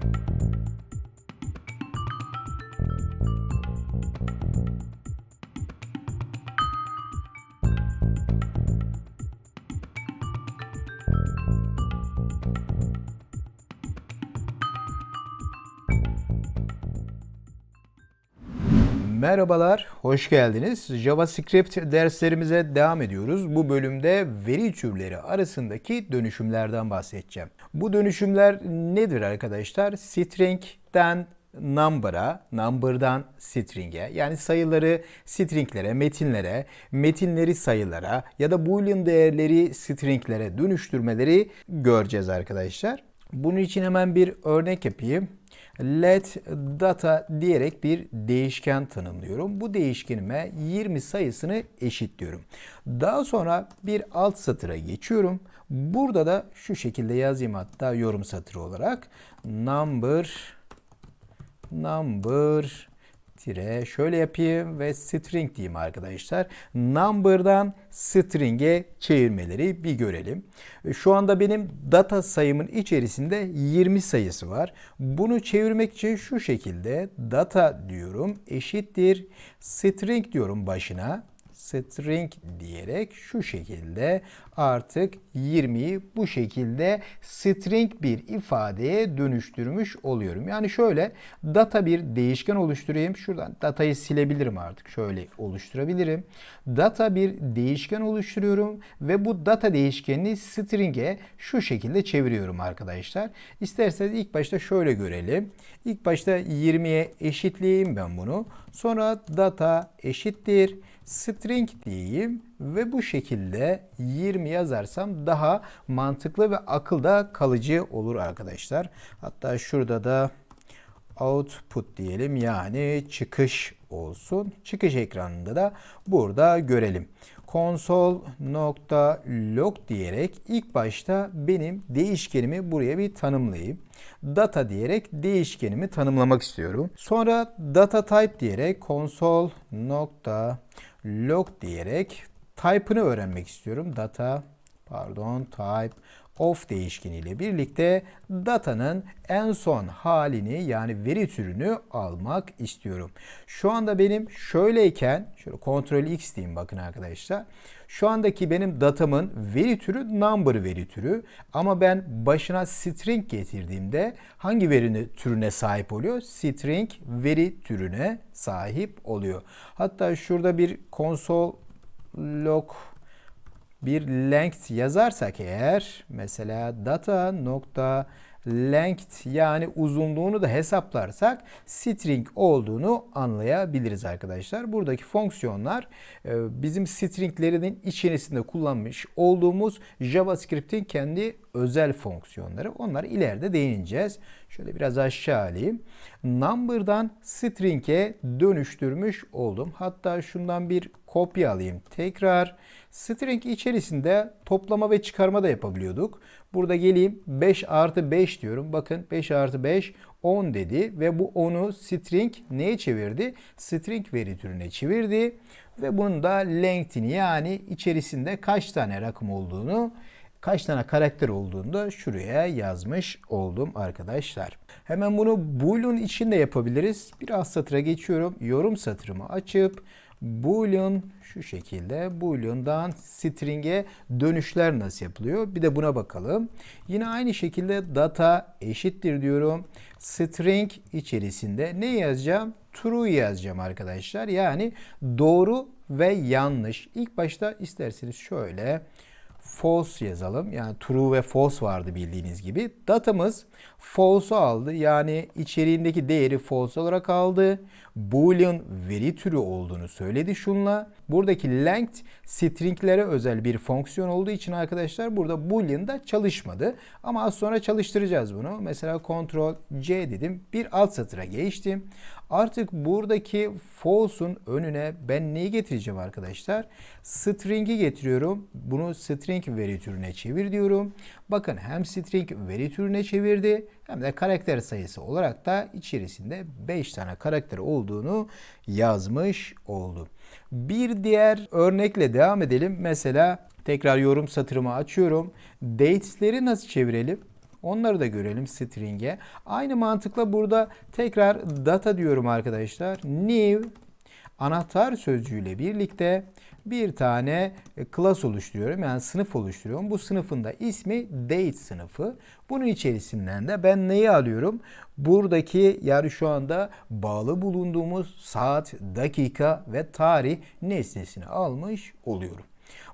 thank you Merhabalar, hoş geldiniz. JavaScript derslerimize devam ediyoruz. Bu bölümde veri türleri arasındaki dönüşümlerden bahsedeceğim. Bu dönüşümler nedir arkadaşlar? String'den number'a, number'dan string'e yani sayıları string'lere, metinlere, metinleri sayılara ya da boolean değerleri string'lere dönüştürmeleri göreceğiz arkadaşlar. Bunun için hemen bir örnek yapayım let data diyerek bir değişken tanımlıyorum. Bu değişkenime 20 sayısını eşitliyorum. Daha sonra bir alt satıra geçiyorum. Burada da şu şekilde yazayım hatta yorum satırı olarak number number tire şöyle yapayım ve string diyeyim arkadaşlar. Number'dan string'e çevirmeleri bir görelim. Şu anda benim data sayımın içerisinde 20 sayısı var. Bunu çevirmek için şu şekilde data diyorum eşittir string diyorum başına string diyerek şu şekilde artık 20'yi bu şekilde string bir ifadeye dönüştürmüş oluyorum. Yani şöyle data bir değişken oluşturayım. Şuradan datayı silebilirim artık. Şöyle oluşturabilirim. Data bir değişken oluşturuyorum ve bu data değişkenini string'e şu şekilde çeviriyorum arkadaşlar. İsterseniz ilk başta şöyle görelim. İlk başta 20'ye eşitleyeyim ben bunu. Sonra data eşittir string diyeyim ve bu şekilde 20 yazarsam daha mantıklı ve akılda kalıcı olur arkadaşlar. Hatta şurada da output diyelim yani çıkış olsun. Çıkış ekranında da burada görelim. Console.log diyerek ilk başta benim değişkenimi buraya bir tanımlayayım. Data diyerek değişkenimi tanımlamak istiyorum. Sonra data type diyerek console.log diyerek type'ını öğrenmek istiyorum. Data pardon type of değişkeniyle birlikte datanın en son halini yani veri türünü almak istiyorum. Şu anda benim şöyleyken şöyle Ctrl X diyeyim bakın arkadaşlar. Şu andaki benim datamın veri türü number veri türü ama ben başına string getirdiğimde hangi veri türüne sahip oluyor? String veri türüne sahip oluyor. Hatta şurada bir console log bir length yazarsak eğer mesela data nokta length yani uzunluğunu da hesaplarsak string olduğunu anlayabiliriz arkadaşlar. Buradaki fonksiyonlar e, bizim stringlerinin içerisinde kullanmış olduğumuz JavaScript'in kendi özel fonksiyonları. Onları ileride değineceğiz. Şöyle biraz aşağı alayım. Number'dan string'e dönüştürmüş oldum. Hatta şundan bir kopya alayım. Tekrar string içerisinde toplama ve çıkarma da yapabiliyorduk. Burada geleyim 5 artı 5 diyorum. Bakın 5 artı 5 10 dedi ve bu 10'u string neye çevirdi? String veri türüne çevirdi ve bunun da length'ini yani içerisinde kaç tane rakım olduğunu kaç tane karakter olduğunu da şuraya yazmış oldum arkadaşlar. Hemen bunu boolean için de yapabiliriz. Biraz satıra geçiyorum. Yorum satırımı açıp boolean şu şekilde boolean'dan string'e dönüşler nasıl yapılıyor? Bir de buna bakalım. Yine aynı şekilde data eşittir diyorum. String içerisinde ne yazacağım? True yazacağım arkadaşlar. Yani doğru ve yanlış. İlk başta isterseniz şöyle false yazalım. Yani true ve false vardı bildiğiniz gibi. Datamız false'u aldı. Yani içeriğindeki değeri false olarak aldı. Boolean veri türü olduğunu söyledi şunla. Buradaki length stringlere özel bir fonksiyon olduğu için arkadaşlar burada boolean da çalışmadı. Ama az sonra çalıştıracağız bunu. Mesela Ctrl C dedim. Bir alt satıra geçtim. Artık buradaki false'un önüne ben neyi getireceğim arkadaşlar? String'i getiriyorum. Bunu string veri türüne çevir diyorum. Bakın hem string veri türüne çevirdi hem de karakter sayısı olarak da içerisinde 5 tane karakter olduğunu yazmış oldu. Bir diğer örnekle devam edelim. Mesela tekrar yorum satırımı açıyorum. Dates'leri nasıl çevirelim? Onları da görelim string'e. Aynı mantıkla burada tekrar data diyorum arkadaşlar. New anahtar sözcüğüyle birlikte bir tane e, class oluşturuyorum. Yani sınıf oluşturuyorum. Bu sınıfın da ismi date sınıfı. Bunun içerisinden de ben neyi alıyorum? Buradaki yani şu anda bağlı bulunduğumuz saat, dakika ve tarih nesnesini almış oluyorum.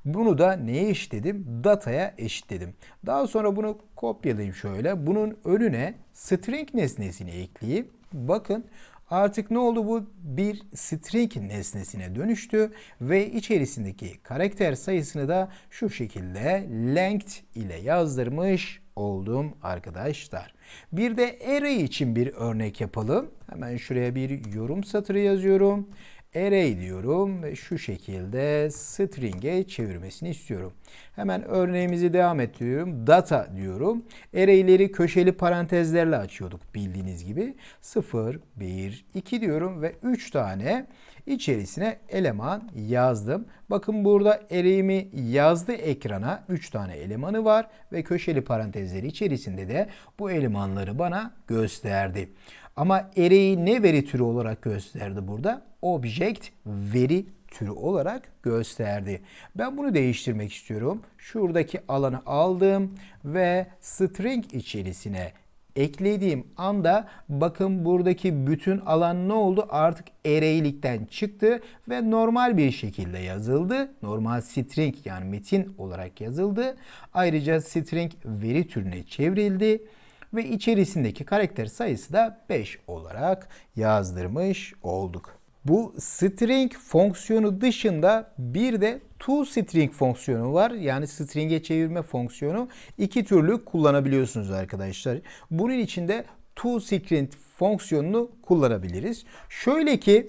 Bunu da neye eşitledim? Data'ya eşitledim. Daha sonra bunu kopyalayayım şöyle. Bunun önüne string nesnesini ekleyeyim. Bakın Artık ne oldu bu? Bir string nesnesine dönüştü ve içerisindeki karakter sayısını da şu şekilde length ile yazdırmış oldum arkadaşlar. Bir de array için bir örnek yapalım. Hemen şuraya bir yorum satırı yazıyorum array diyorum ve şu şekilde string'e çevirmesini istiyorum. Hemen örneğimizi devam ettiriyorum. Data diyorum. Array'leri köşeli parantezlerle açıyorduk bildiğiniz gibi. 0, 1, 2 diyorum ve 3 tane içerisine eleman yazdım. Bakın burada array'imi yazdı ekrana. 3 tane elemanı var ve köşeli parantezleri içerisinde de bu elemanları bana gösterdi. Ama array'i ne veri türü olarak gösterdi burada? Object veri türü olarak gösterdi. Ben bunu değiştirmek istiyorum. Şuradaki alanı aldım ve string içerisine eklediğim anda bakın buradaki bütün alan ne oldu? Artık array'likten çıktı ve normal bir şekilde yazıldı. Normal string yani metin olarak yazıldı. Ayrıca string veri türüne çevrildi ve içerisindeki karakter sayısı da 5 olarak yazdırmış olduk. Bu string fonksiyonu dışında bir de toString fonksiyonu var. Yani string'e çevirme fonksiyonu iki türlü kullanabiliyorsunuz arkadaşlar. Bunun için de toString fonksiyonunu kullanabiliriz. Şöyle ki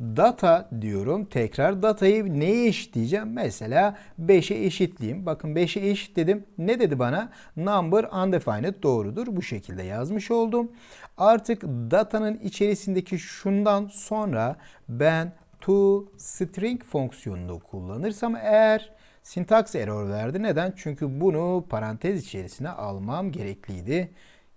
data diyorum. Tekrar datayı neye eşitleyeceğim? Mesela 5'e eşitleyeyim. Bakın 5'e eşitledim. Ne dedi bana? Number undefined doğrudur. Bu şekilde yazmış oldum. Artık datanın içerisindeki şundan sonra ben to string fonksiyonunu kullanırsam eğer syntax error verdi. Neden? Çünkü bunu parantez içerisine almam gerekliydi.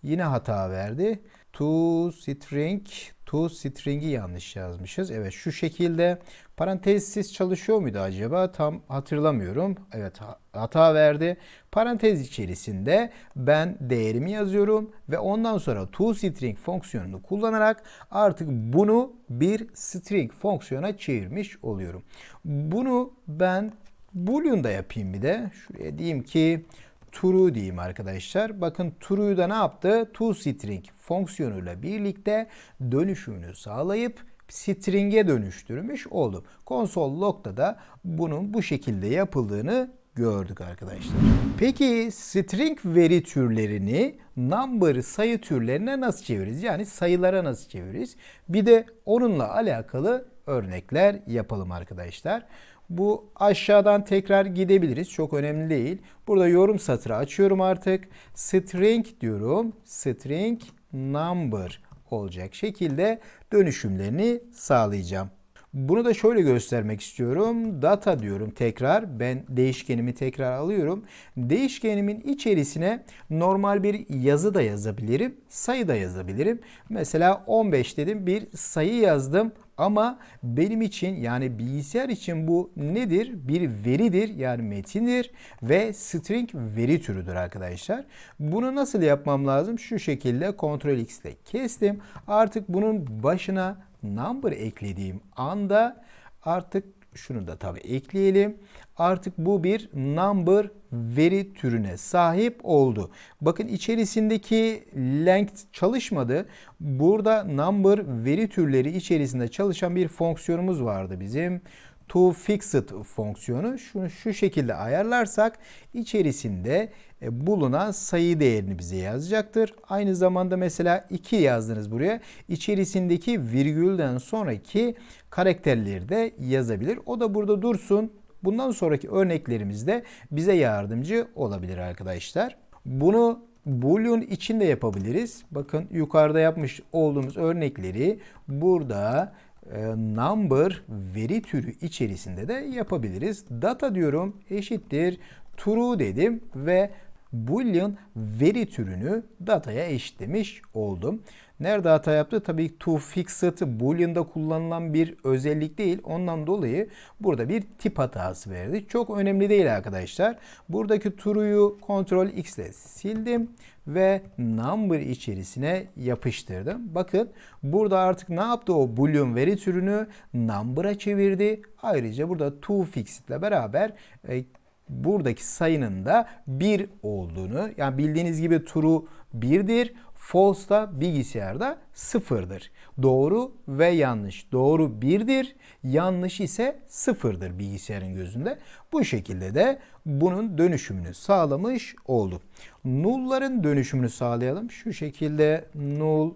Yine hata verdi. To string to string'i yanlış yazmışız. Evet şu şekilde parantezsiz çalışıyor muydu acaba? Tam hatırlamıyorum. Evet hata verdi. Parantez içerisinde ben değerimi yazıyorum ve ondan sonra to string fonksiyonunu kullanarak artık bunu bir string fonksiyona çevirmiş oluyorum. Bunu ben Boolean'da yapayım bir de. Şuraya diyeyim ki true diyeyim arkadaşlar. Bakın true'yu da ne yaptı? toString fonksiyonuyla birlikte dönüşümünü sağlayıp string'e dönüştürmüş oldu. Console log'da da bunun bu şekilde yapıldığını gördük arkadaşlar. Peki string veri türlerini number sayı türlerine nasıl çeviririz? Yani sayılara nasıl çeviririz? Bir de onunla alakalı örnekler yapalım arkadaşlar. Bu aşağıdan tekrar gidebiliriz. Çok önemli değil. Burada yorum satırı açıyorum artık. String diyorum. String number olacak şekilde dönüşümlerini sağlayacağım. Bunu da şöyle göstermek istiyorum. Data diyorum tekrar. Ben değişkenimi tekrar alıyorum. Değişkenimin içerisine normal bir yazı da yazabilirim. Sayı da yazabilirim. Mesela 15 dedim. Bir sayı yazdım. Ama benim için yani bilgisayar için bu nedir? Bir veridir yani metindir ve string veri türüdür arkadaşlar. Bunu nasıl yapmam lazım? Şu şekilde Ctrl X ile kestim. Artık bunun başına number eklediğim anda artık şunu da tabii ekleyelim. Artık bu bir number veri türüne sahip oldu. Bakın içerisindeki length çalışmadı. Burada number veri türleri içerisinde çalışan bir fonksiyonumuz vardı bizim to fixed fonksiyonu şunu şu şekilde ayarlarsak içerisinde bulunan sayı değerini bize yazacaktır. Aynı zamanda mesela 2 yazdınız buraya. İçerisindeki virgülden sonraki karakterleri de yazabilir. O da burada dursun. Bundan sonraki örneklerimizde bize yardımcı olabilir arkadaşlar. Bunu Boolean için de yapabiliriz. Bakın yukarıda yapmış olduğumuz örnekleri burada e, number veri türü içerisinde de yapabiliriz. Data diyorum eşittir true dedim ve boolean veri türünü dataya eşitlemiş oldum. Nerede hata yaptı? Tabii to fixed boolean'da kullanılan bir özellik değil. Ondan dolayı burada bir tip hatası verdi. Çok önemli değil arkadaşlar. Buradaki true'yu Ctrl X ile sildim ve number içerisine yapıştırdım. Bakın burada artık ne yaptı o boolean veri türünü number'a çevirdi. Ayrıca burada to fixed ile beraber e, buradaki sayının da 1 olduğunu yani bildiğiniz gibi true 1'dir. False da bilgisayarda sıfırdır. Doğru ve yanlış. Doğru 1'dir, yanlış ise sıfırdır bilgisayarın gözünde. Bu şekilde de bunun dönüşümünü sağlamış oldu. Null'ların dönüşümünü sağlayalım. Şu şekilde null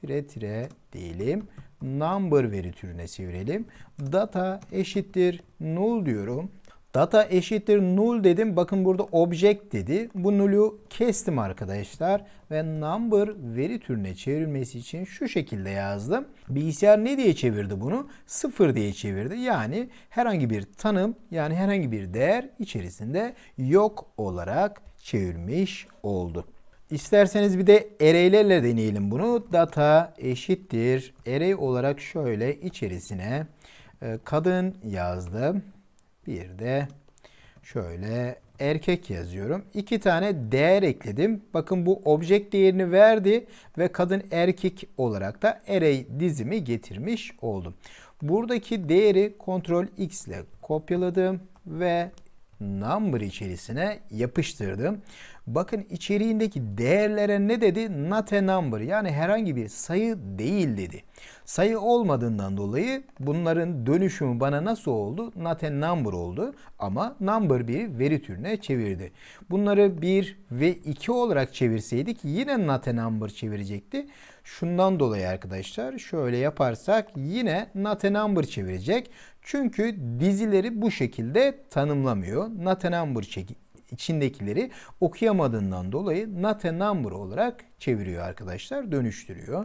tire tire diyelim. Number veri türüne çevirelim. Data eşittir null diyorum. Data eşittir null dedim. Bakın burada object dedi. Bu null'u kestim arkadaşlar. Ve number veri türüne çevirmesi için şu şekilde yazdım. Bilgisayar ne diye çevirdi bunu? Sıfır diye çevirdi. Yani herhangi bir tanım yani herhangi bir değer içerisinde yok olarak çevirmiş oldu. İsterseniz bir de array'lerle deneyelim bunu. Data eşittir. Array olarak şöyle içerisine e, kadın yazdım. Bir de şöyle erkek yazıyorum. İki tane değer ekledim. Bakın bu object değerini verdi ve kadın erkek olarak da array dizimi getirmiş oldum. Buradaki değeri Ctrl X ile kopyaladım ve number içerisine yapıştırdım. Bakın içeriğindeki değerlere ne dedi? Not a number yani herhangi bir sayı değil dedi. Sayı olmadığından dolayı bunların dönüşümü bana nasıl oldu? Not a number oldu ama number bir veri türüne çevirdi. Bunları 1 ve 2 olarak çevirseydik yine not a number çevirecekti. Şundan dolayı arkadaşlar şöyle yaparsak yine not a number çevirecek. Çünkü dizileri bu şekilde tanımlamıyor. Not a number içindekileri okuyamadığından dolayı not a number olarak çeviriyor arkadaşlar, dönüştürüyor.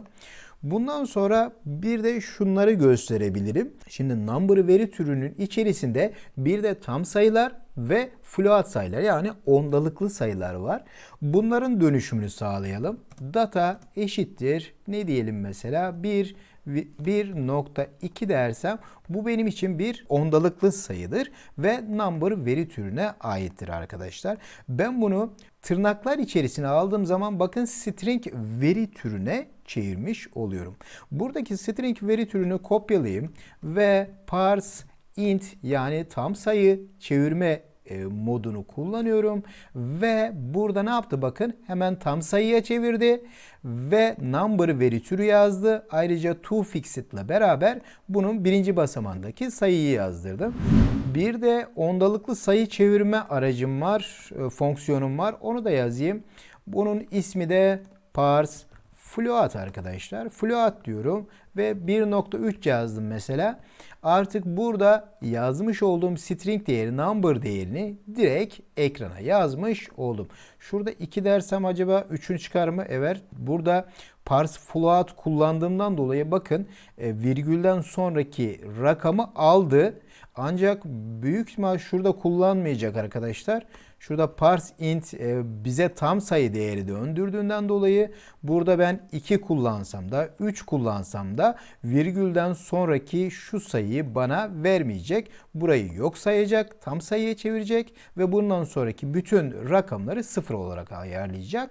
Bundan sonra bir de şunları gösterebilirim. Şimdi number veri türünün içerisinde bir de tam sayılar ve float sayılar yani ondalıklı sayılar var. Bunların dönüşümünü sağlayalım. Data eşittir ne diyelim mesela 1 1.2 dersem bu benim için bir ondalıklı sayıdır ve number veri türüne aittir arkadaşlar. Ben bunu tırnaklar içerisine aldığım zaman bakın string veri türüne çevirmiş oluyorum. Buradaki string veri türünü kopyalayayım ve parse int yani tam sayı çevirme e, modunu kullanıyorum ve burada ne yaptı bakın hemen tam sayıya çevirdi ve number veri türü yazdı. Ayrıca to fixed ile beraber bunun birinci basamandaki sayıyı yazdırdım. Bir de ondalıklı sayı çevirme aracım var, e, fonksiyonum var. Onu da yazayım. Bunun ismi de parse float arkadaşlar. Float diyorum ve 1.3 yazdım mesela. Artık burada yazmış olduğum string değeri, number değerini direkt ekrana yazmış oldum. Şurada 2 dersem acaba 3'ünü çıkar mı? Evet. Burada parse float kullandığımdan dolayı bakın e, virgülden sonraki rakamı aldı. Ancak büyük ihtimal şurada kullanmayacak arkadaşlar. Şurada parse int e, bize tam sayı değeri döndürdüğünden dolayı burada ben 2 kullansam da 3 kullansam da virgülden sonraki şu sayıyı bana vermeyecek. Burayı yok sayacak, tam sayıya çevirecek ve bundan sonraki bütün rakamları sıfır olarak ayarlayacak.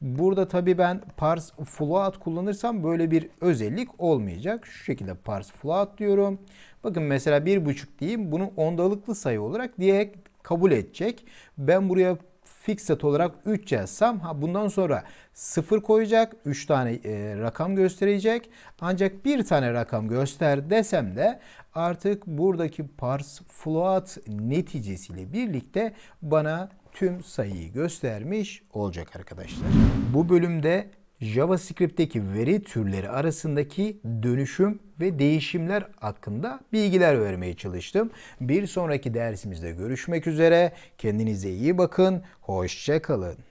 Burada tabi ben parse float kullanırsam böyle bir özellik olmayacak. Şu şekilde parse float diyorum. Bakın mesela bir buçuk diyeyim. Bunu ondalıklı sayı olarak diye kabul edecek. Ben buraya fixed olarak 3 yazsam ha bundan sonra 0 koyacak. 3 tane e, rakam gösterecek. Ancak bir tane rakam göster desem de artık buradaki parse float neticesiyle birlikte bana tüm sayıyı göstermiş olacak arkadaşlar. Bu bölümde JavaScript'teki veri türleri arasındaki dönüşüm ve değişimler hakkında bilgiler vermeye çalıştım. Bir sonraki dersimizde görüşmek üzere. Kendinize iyi bakın. Hoşçakalın.